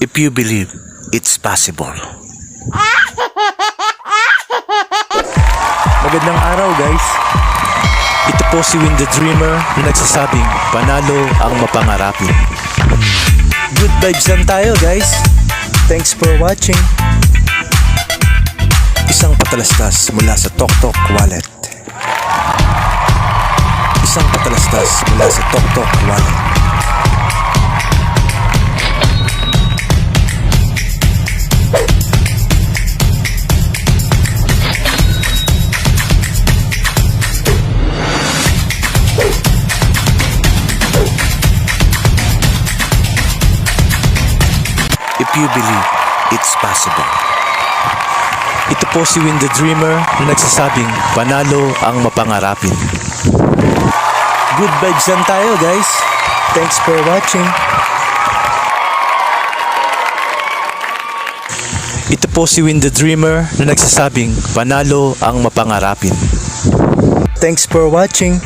if you believe it's possible. Magandang araw guys. Ito po si Win the Dreamer na nagsasabing panalo ang mapangarapin. Good vibes lang tayo guys. Thanks for watching. Isang patalastas mula sa TokTok Wallet. Isang patalastas mula sa TokTok Wallet. You believe it's possible. Ito po si Win the Dreamer na nagsasabing panalo ang mapangarapin. Good vibes lang tayo guys. Thanks for watching. Ito po si Win the Dreamer na nagsasabing panalo ang mapangarapin. Thanks for watching.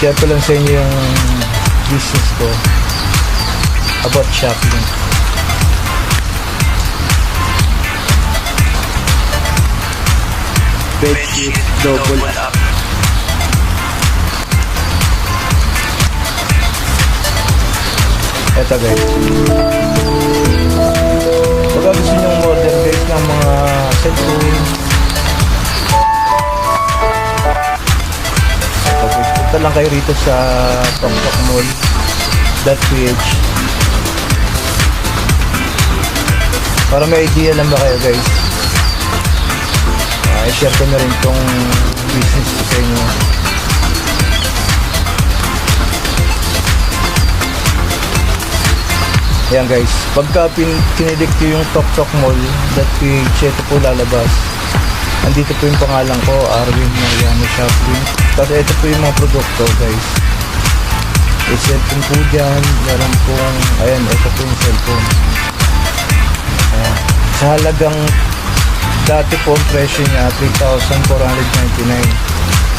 share ko lang sa inyo yung business ko about shopping. Bedsheet double up. Eto guys. Pagka gusto nyo order guys ng mga cellphone, Okay, punta lang kayo rito sa Toktok Mall Para may idea lang ba kayo guys uh, I-share ko na rin tong business ko sa inyo Ayan guys, pagka pin kinilik ko yung Toktok Mall .ph ito po lalabas Andito po yung pangalan ko, Arwin Mariano Shopping. Tapos ito po yung mga produkto guys. May cellphone po dyan. Meron pong, ayan, ito po yung cellphone. Sa halagang, dati po ang presyo niya, 3,499.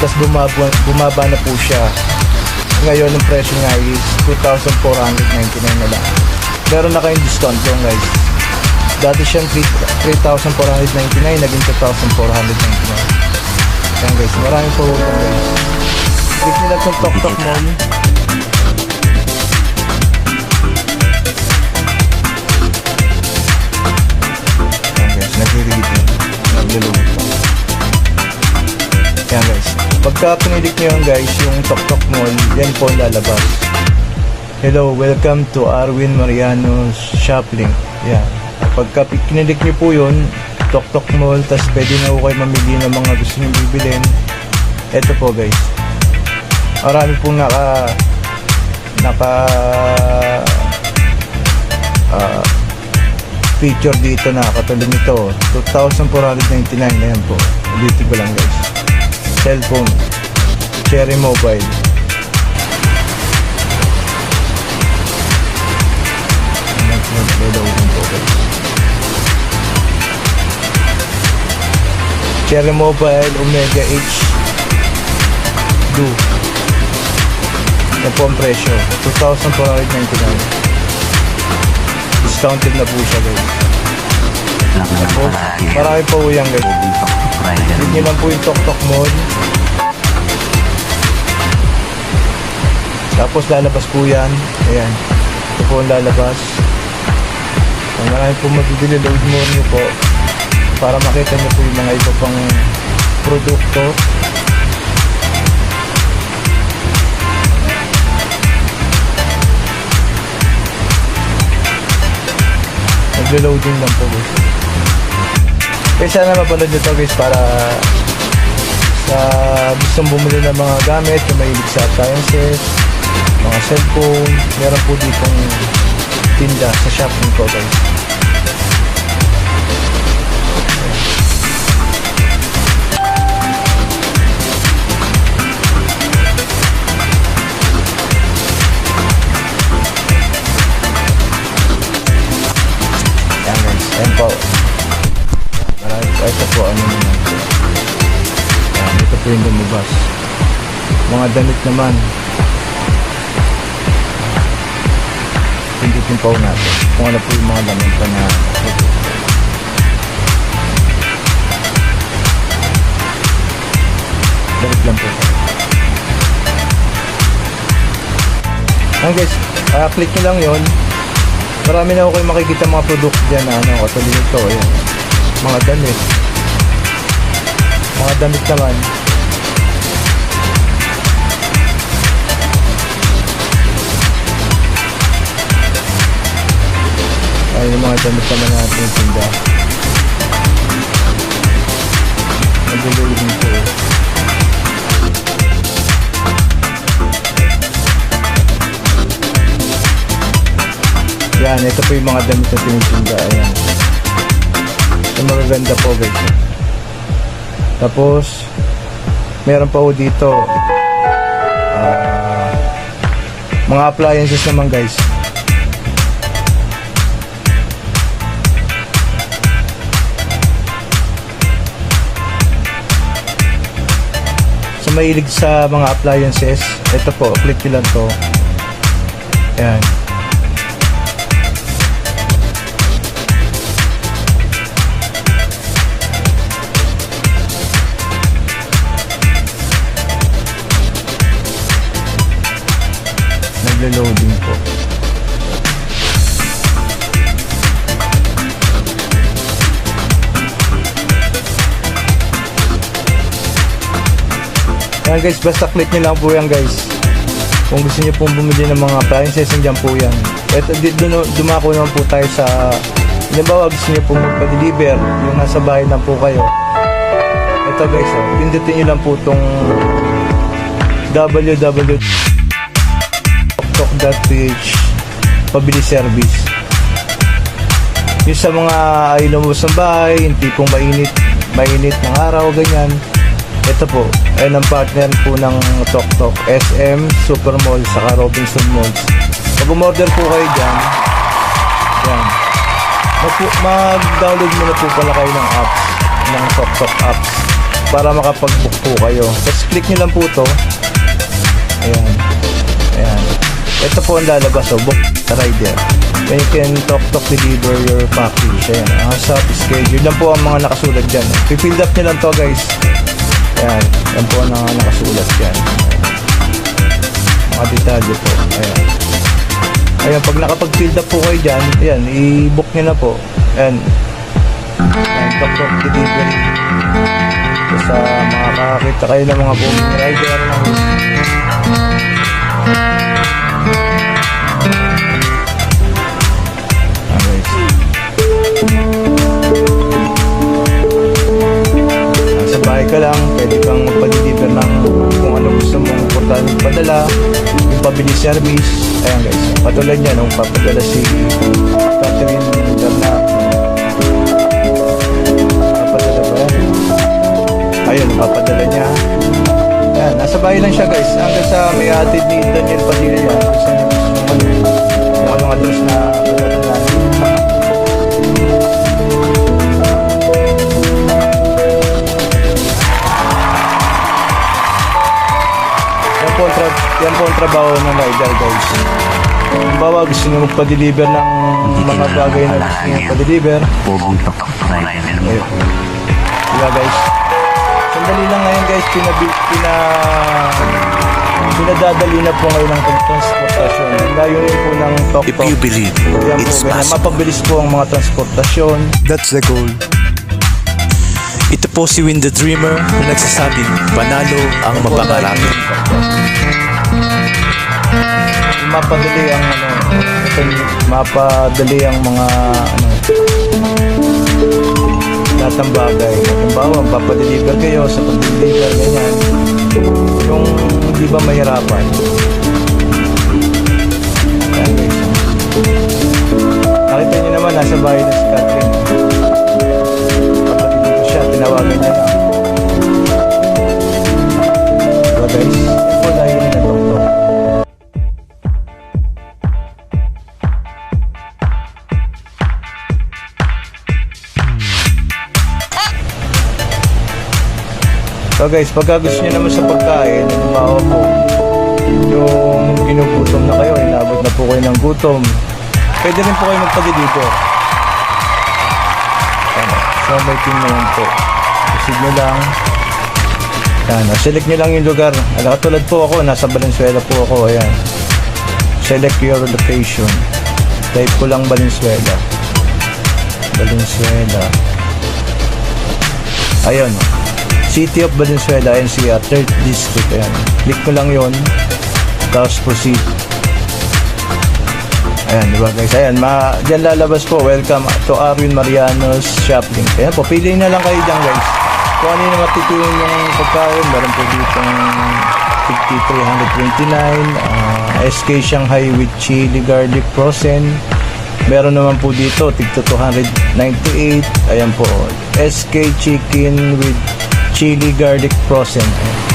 Tapos bumaba, bumaba na po siya. Ngayon ang presyo niya is 2,499 na lang. Meron na kayong discount doon guys. Dati siyang 3,499, naging 2,499. Ayan guys, maraming po guys. Click nila itong Tok Tok Mall. Naglulungit pa. Ayan guys, pagka pinilik nyo yan guys, yung Tok Tok Mall, yan po lalabas. Hello, welcome to Arwin Mariano's Shoplink. Yan. Pagka kinilik nyo po yun, Tok Tok Mall, tas pwede na po kayo mamili ng mga gusto nyo bibilin. Ito po guys. Marami pong naka naka ah, feature dito na katulad nito 2,499 na yan po. Dito ko lang guys. Cellphone. Cherry mobile. Cherry Mobile Omega H Blue. Yan po ang presyo. 2,499 Discounted na po siya guys. Po, Marami po yan guys Yun nyo lang po yung Tok Tok Mall. Tapos lalabas po yan. Ayan. Ito po ang lalabas. Kung marami po mabibili load mo nyo po para makita nyo po yung mga iba pang produkto Naglo-loading lang po guys. Kaya sana mapanood nyo to guys para sa gustong bumili ng mga gamit yung mahilig sa appliances mga cellphone meron po ditong tinda sa shopping ko guys Yan guys, yan po. Marami po, ito po ano naman po. Yan, ito po yung lumabas. Mga damit naman. pipindutin pa ho natin kung ano po yung mga laman pa na Dalit lang po. Ayan guys, ah, click nyo lang yon. Marami na ako kayo makikita mga product dyan na ano, katulad nito, ayan. Mga damit. Mga damit naman. Ay, yung mga damit naman natin tinda. Nag-loading dito. eh. Yan, ito po yung mga damit na tinitinda. Ayan. Ito magaganda po guys. Tapos, meron pa po dito. ah, mga appliances naman guys. Sa mahilig sa mga appliances, ito po, click nyo lang to. Ayan. Nagle-loading po. Ayan guys, basta click nyo lang po yan guys. Kung gusto nyo pong bumili ng mga appliances, nandiyan po yan. Ito, dun, dumako naman po tayo sa, halimbawa gusto nyo pong magpa-deliver, yung nasa bahay lang po kayo. Ito guys, oh, pindutin nyo lang po itong www.tok.ph pabili service. Yung sa mga ay lumabas ng bahay, hindi pong mainit, mainit ng araw, ganyan. Ito po, ay ang partner po ng Tok Tok, SM, Supermall, saka Robinson Malls. Pag umorder po kayo dyan, yan. Mag- Mag-download muna po pala kayo ng apps, ng Tok Tok apps, para makapag-book po kayo. Tapos click nyo lang po to. Ayan. Ito po ang lalabas, oh, book rider. When you can talk talk deliver your package. Ayan. Ang sa schedule. Yan po ang mga nakasulat dyan. Pipill up nyo lang to guys. Ayan. Yan po ang mga nakasulat dyan. Mga detalye po. Ayan. Ayan, pag nakapag-fill up po kayo dyan, ayan, i-book nyo na po. Ayan. Ayan, talk talk delivery. Sa makakakita kayo ng mga booming rider. Ng padala, yung pabili service. Ayan guys, patulad niya nung papadala si Catherine Darna. Papadala ba yan? Ayun, papadala niya. Ayan, nasa bahay lang siya guys. Hanggang sa may atid ni Daniel Padilla yan. Niya gusto ano, anong address na padala natin. Po ang, tra- yan po ang trabaho ng rider guys. Halimbawa gusto nyo magpa-deliver ng mga bagay na gusto nyo pa-deliver. Pugong tok na yan. Ayun. Diba guys? Sandali lang ngayon guys, pinabi, pina, pinadadali na po ngayon ng transportasyon. Layo rin po ng Tok If you believe Yan po, it's ganyan. possible, Mapabilis po ang mga transportasyon. that's the goal. Ito po si Win the Dreamer na nagsasabing panalo ang mapangarapin. Mapadali ang ano, mapadali ang mga ano, lahat ng bagay. Halimbawa, papadeliver kayo sa pag-deliver, ganyan. Yung di ba mahirapan. Guys. Nakita niyo naman, nasa bahay na si Catherine. Dito tinawagan niya na. Diba guys? Po dahil na tok So guys, pagka gusto nyo naman sa pagkain, halimbawa po, yung ginugutom na kayo, inabot na po kayo ng gutom, Pwede rin po kayo magpa-deliver. Ano, so may team naman po. Proceed nyo lang. Yan, select nyo lang yung lugar. Ano, katulad po ako, nasa Valenzuela po ako. Ayan. Select your location. Type ko lang Valenzuela. Valenzuela. Ayun. City of Valenzuela, NCR, 3rd District. Ayan. Click ko lang yon Tapos proceed. Ayan, di guys? Ayan, ma dyan lalabas po. Welcome to Arwin Mariano's Shopping. Ayan po, pili na lang kayo dyan guys. Kung ano yung matituin yung pagkain, meron po dito 329 ah, SK Shanghai with chili garlic frozen. Meron naman po dito, tigto 298. Ayan po, SK chicken with chili garlic frozen.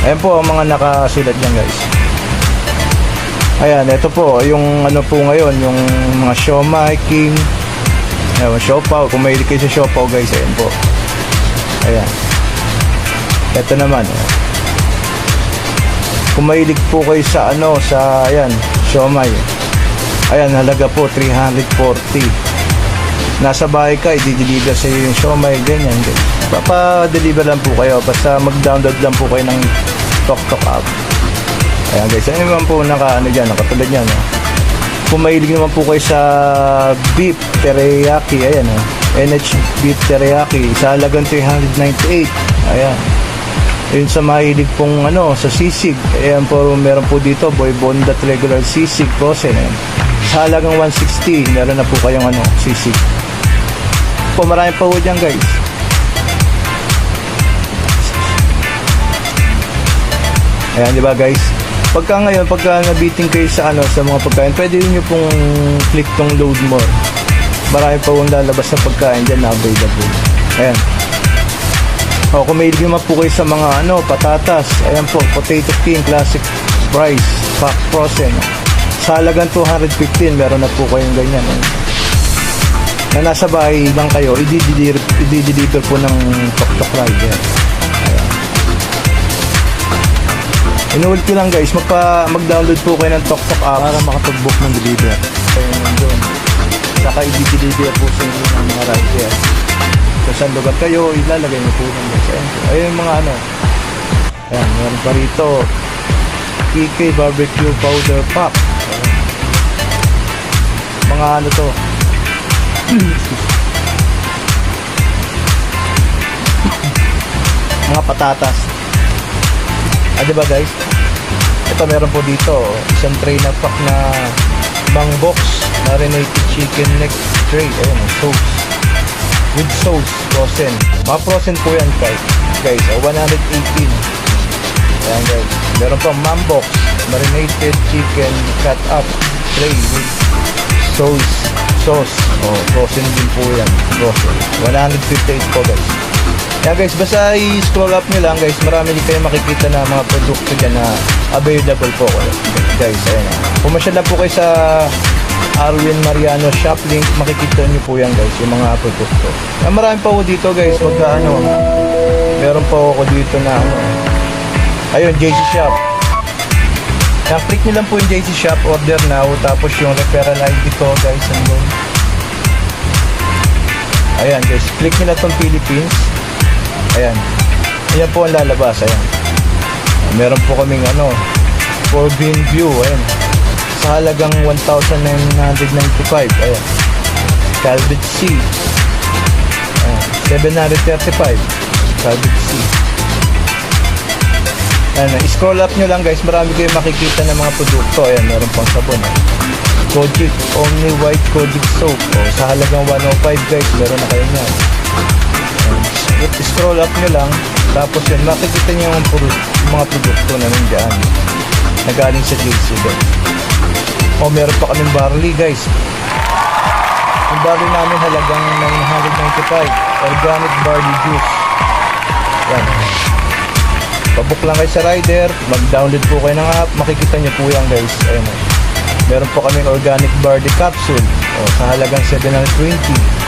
Ayan po ang mga nakasulat dyan guys. Ayan, ito po, yung ano po ngayon, yung mga siomai, king, ayan, siopaw. Kung mahilig kayo sa siopaw guys, ayan po. Ayan. Ito naman. Kung po kayo sa ano, sa, ayan, siomai. Ayan, halaga po, 340. Nasa bahay ka, i-deliver sa iyo yung siomai, ganyan. Papa-deliver lang po kayo, basta mag-download lang po kayo ng TokTok app. Ayan guys, ano naman po naka ano dyan, nakatulad yan. Oh. Kung naman po kayo sa beef teriyaki, ayan oh. NH beef teriyaki, sa halagang 398. Ayan. Yun sa mahilig pong ano, sa sisig. Ayan po, meron po dito, boy bondat regular sisig frozen. Sa halagang 160, meron na po kayong ano, sisig. Po, marami pa po dyan guys. Ayan, di ba guys? Pagka ngayon, pagka nabiting kayo sa ano sa mga pagkain, pwede niyo pong click tong load more. Marami pa pong lalabas na pagkain dyan na available. Ayan. O, kung may naman po kayo sa mga ano, patatas. Ayan po, potato king, classic price, pack frozen. Sa halagang 215, meron na po kayong ganyan. Ayan. Na nasa bahay lang kayo, i-deliver, i-deliver po ng tok-tok rider. Inulit ko lang guys, magpa, mag-download po kayo ng TokTok app para makapag-book ng deliver. Ayun nandun. Saka i-deliver po sa inyo ng mga rider. Kung saan lugar kayo, ilalagay niyo po ng. Ayun, po. ayun yung mga ano. Ayan, meron pa rito. PK Barbecue Powder Pack. Ayan. Mga ano to. mga patatas. Ah, di ba guys? Ito meron po dito, isang tray na pack na mang box marinated chicken neck tray. Ayun, oh, sauce. With sauce, frozen. Mga frozen po yan guys. Guys, oh, 118. Ayan guys. Meron pa mang box marinated chicken cut up tray with sauce. Sauce. Oh, frozen din po yan. Frozen. 158 po guys. Yan guys, basta i-scroll up nyo lang guys, marami din kayo makikita na mga produkto dyan na available po guys. Ayan. Pumasya lang po kayo sa Arwin Mariano shop link, makikita nyo po yan guys, yung mga produkto. Yan, marami pa po dito guys, pagka ano, meron pa ako dito na ano, ayun, JC Shop. Yan, click nyo lang po yung JC Shop, order now, tapos yung referral ID ko guys, ano, Ayan guys, click nyo na itong Philippines. Ayan. Ayan po ang lalabas. Ayan. Meron po kaming ano, for green view. Ayan. Sa halagang 1,995. Ayan. Calvit C. Ayan. 735. Calvit C. Ayan. Scroll up nyo lang guys. Marami kayo makikita ng mga produkto. Ayan. Meron pang sabon. Ayan. Kojic Omni White Kojic Soap. O, sa halagang 105 guys. Meron na kayo niyan. scroll up nyo lang tapos yun makikita nyo yung, yung mga produkto na nandiyan na galing sa JC guys o meron pa kaming barley guys yung barley namin halagang 995 organic barley juice yan pabook lang kayo sa rider mag download po kayo ng app makikita nyo po yan guys ayun o. meron po kaming organic barley capsule o, sa halagang 720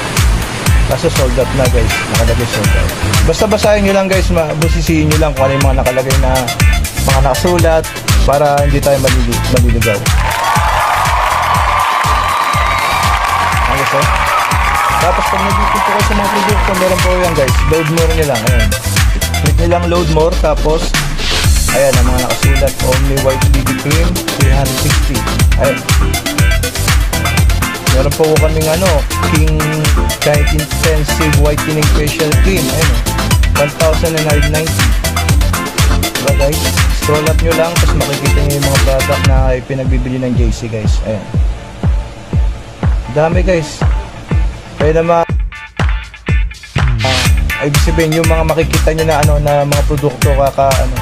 Kaso sold out na guys. Nakalagay sold out. Basta basahin nyo lang guys. Busisiin nyo lang kung ano yung mga nakalagay na mga nakasulat para hindi tayo malili- maliligaw. Oh. Tapos pag nandito po kayo sa mga produkto, meron po yan guys. Load more lang. Ayan. Click nyo lang load more. Tapos, ayan, ang mga nakasulat. Only white BB cream, 360. Ayan. Meron po kaming ano, King Giant Intensive Whitening Facial Cream. Ayan, oh. 1,990. Diba guys? Scroll up nyo lang, tapos makikita nyo yung mga product na pinagbibili ng JC guys. Ayan. Dami guys. Kaya naman, uh, ibig sabihin yung mga makikita nyo na ano na mga produkto kaka ano,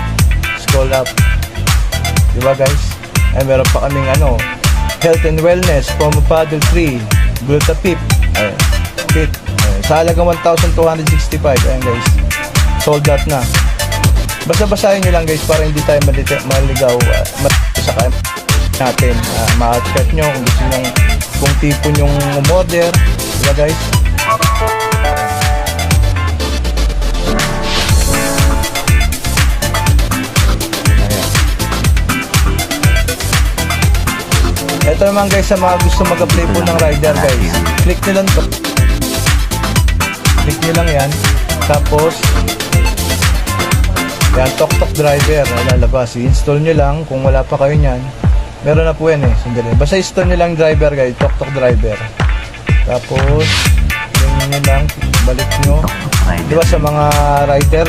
scroll up. Diba guys? Ay meron pa kaming ano, health and wellness, Pomo Paddle 3, Glutapip, ayan, Fit, ayan, sa halagang 1,265, ayan guys, sold out na. Basta basahin nyo lang guys para hindi tayo maligaw uh, ma- sa kaya natin. Uh, ma-chat nyo kung gusto nyo kung tipo nyong umorder. Diba guys? Ito naman guys sa mga gusto mag-apply po ng rider guys. Click nyo lang to. Click nyo lang yan. Tapos yan, Tok Tok Driver lalabas. I-install nyo lang kung wala pa kayo niyan. Meron na po yan eh. Sandali. Basta install nyo lang driver guys. Tok Tok Driver. Tapos, yun nyo lang. Balik nyo. Di ba sa mga rider?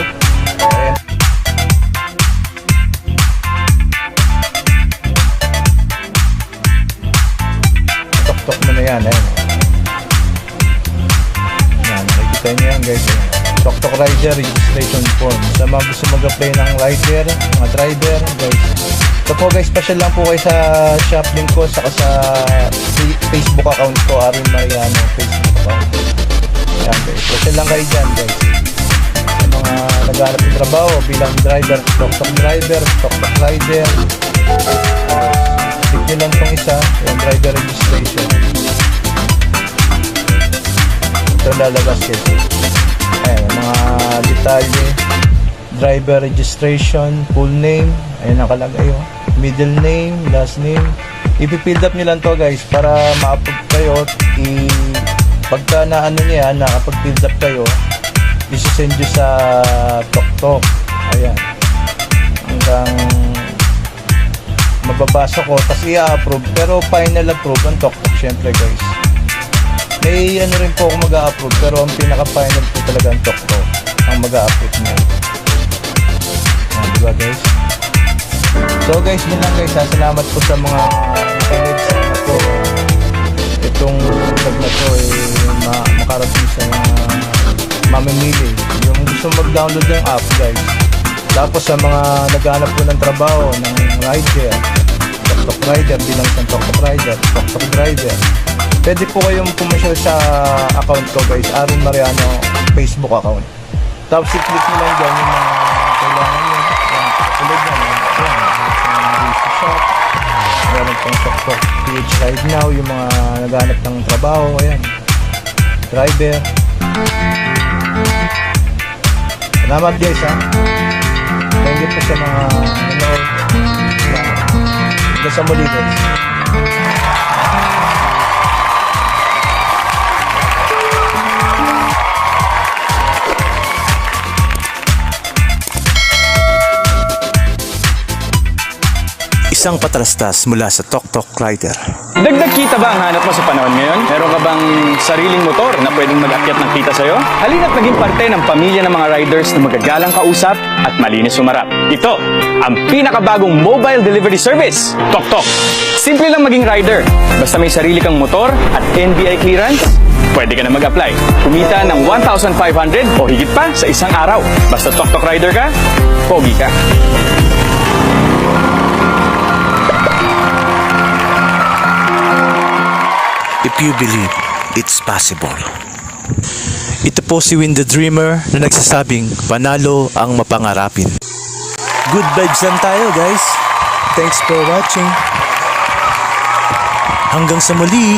Ayan. Tok Tok mo na yan. Ayan. Yan, nakikita nyo yan guys. Ayan. Tok Tok Rider Registration Form. Sa mga gusto mag-apply ng rider, mga driver, guys. Ito po guys, special lang po kayo sa shop link ko saka sa Facebook account ko, Arvin Mariano Facebook account. Yan guys, special lang kayo dyan guys. Sa mga naghanap ng trabaho bilang driver, Tok Driver, Tok Rider. Click nyo lang tong isa, yung driver registration. Ito lalabas guys. Ayan, mga detalye. Driver registration, full name, ayan nakalagay oh. Middle name, last name. Ipipild up nyo lang to guys para ma-upload kayo. I pagka na ano niya, nakapag-fill up kayo, isi-send nyo sa TokTok. Ayan. Hanggang mababasa ko, tapos i-approve. Pero final approve ang TokTok syempre guys. May ano rin po ako mag-a-approve pero ang pinaka-final po talaga ang TokTok ang mag-a-approve niya. Ayan, diba guys? So guys, yun lang guys. Salamat po sa mga sa ano po. Itong vlog na to eh, ma- makarating sa mga mamimili. Yung gusto mag-download ng app guys. Tapos sa mga naghahanap po ng trabaho, ng rider, TokTok rider, bilang sa TokTok rider, TokTok driver. Pwede po kayong pumasyal sa account ko guys, Aaron Mariano Facebook account. Tapos i-click nyo lang dyan yung mga kailangan nyo. Yan, katulad yan. Yan, sa shop. Meron pang TokTok PH Ride Now, yung mga naghanap ng trabaho. Ayan. Driver. Salamat guys ha. Thank you po sa mga nanood. Hanggang sa muli guys. Isang patalastas mula sa Tok Tok Rider. Dagdag kita ba ang hanap mo sa panahon ngayon? Meron ka bang sariling motor na pwedeng mag-akyat ng kita sa'yo? Halina't naging parte ng pamilya ng mga riders na magagalang kausap at malinis sumarap. Ito, ang pinakabagong mobile delivery service, Tok Tok. Simple lang maging rider. Basta may sarili kang motor at NBI clearance, pwede ka na mag-apply. Kumita ng 1,500 o higit pa sa isang araw. Basta Tok Tok rider ka, pogi ka. You believe, it's possible. Ito po si Win the Dreamer na nagsasabing panalo ang mapangarapin. Good vibes lang tayo guys. Thanks for watching. Hanggang sa muli.